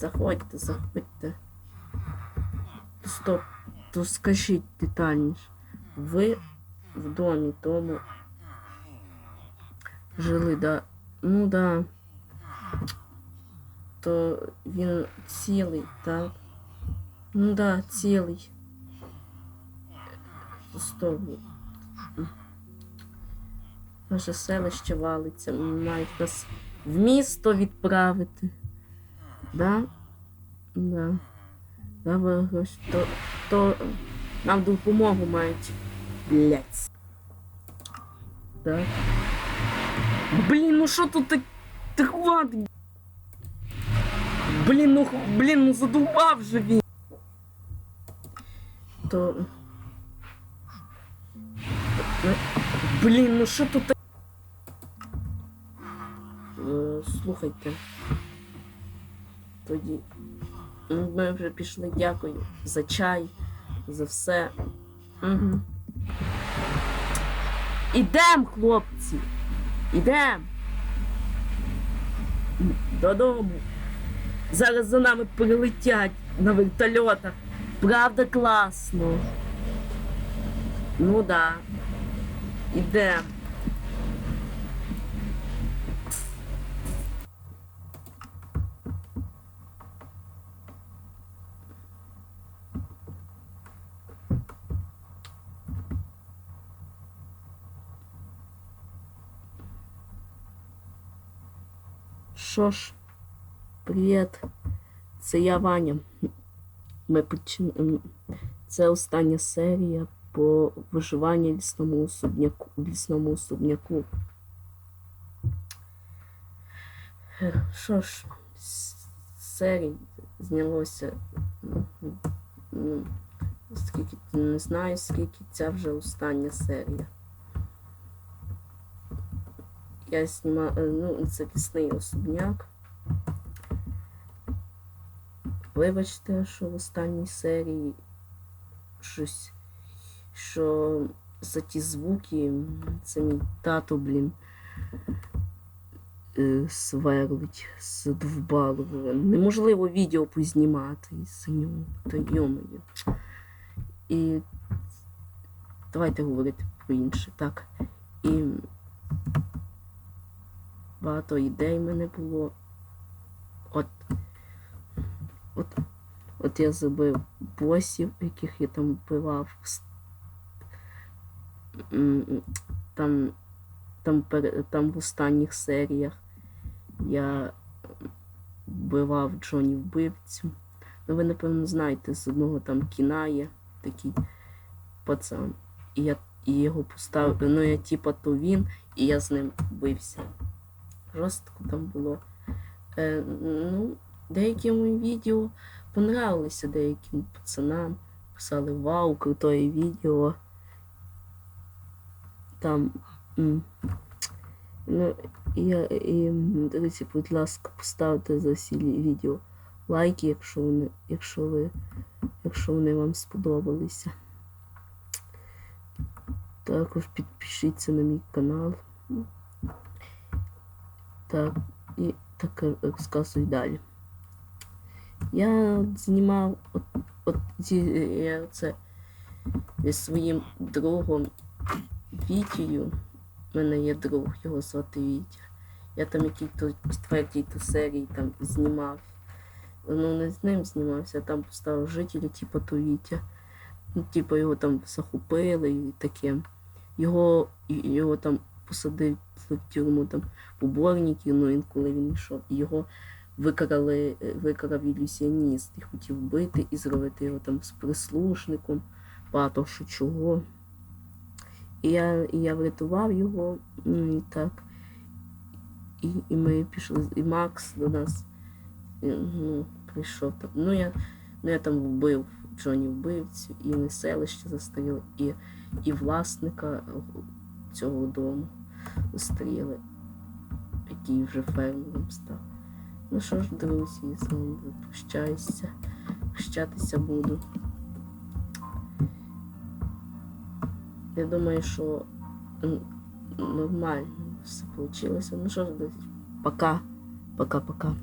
Заходьте, заходьте. Стоп, то скажіть детальніше. Ви в домі тому жили, да? Ну да. То він цілий, так? Ну да, цілий. Стоп. Наше селище валиться, мають нас в місто відправити. Да? Да. Да, ви. То, то нам допомогу мають. Блять. Так. Блін, ну що тут так, так хватить? Блін, ну блін, ну задовбав же він. То. Блін, ну що тут так? Е, Слухайте. Тоді. Ми вже пішли, дякую за чай, за все. Угу. Ідем, хлопці. Ідем. Додому. Зараз за нами прилетять на вертольотах. Правда класно. Ну да. Ідем. Що ж, привіт. Це я Ваня. Ми почин... м, Це остання серія по виживанню лісному особняку. Лісному особняку. Що ж, серій знялося. Скільки не знаю, скільки ця вже остання серія. Я знімаю, ну, це лісний особняк. Вибачте, що в останній серії щось, що за ті звуки, це мій тато, блін, е, сверлить з довбалу. Неможливо відео познімати із нього, та йомою. І давайте говорити про інше, так. І багато ідей в мене було. От, от, от я забив босів, яких я там вбивав. Там, там, там в останніх серіях я вбивав Джоні вбивцю. Ну, ви, напевно, знаєте, з одного там кіна є такий пацан. І я і його поставив. Ну, я типа то він, і я з ним бився жорстко там було. Е, ну, деякі мої відео понравилися деяким пацанам. Писали вау, крутое відео. Там. Ну, я- і, друзі, будь ласка, поставте за всі відео лайки, якщо вони, якщо ви, якщо вони вам сподобалися. Також підпишіться на мій канал. Так, і так е, розказую далі. Я знімав от, от я це зі своїм другом Вітію. У мене є друг, його звати Вітя. Я там якій-то четвертій то серії там знімав. Ну, не з ним знімався, а там поставив жителі, типу то Вітя. Ну, типу його там захопили і таке. Його, його там посадив в тюрму там поборників, ну він коли він йшов, і його викрали, е, викрав ілюсіоніст і хотів вбити і зробити його там з прислушником, багато що чого. І я, і я врятував його, ну і так. І, і ми пішли, і Макс до нас е, ну, прийшов там. Ну я, ну, я там вбив Джоні вбивцю, і ми селище застріли, і, і власника цього дому застріли, який вже фермером став. Ну що ж, друзі, з вами прощаюся. Прощатися буду. Я думаю, що нормально все вийшло. Ну що ж, друзі, пока. Пока-пока.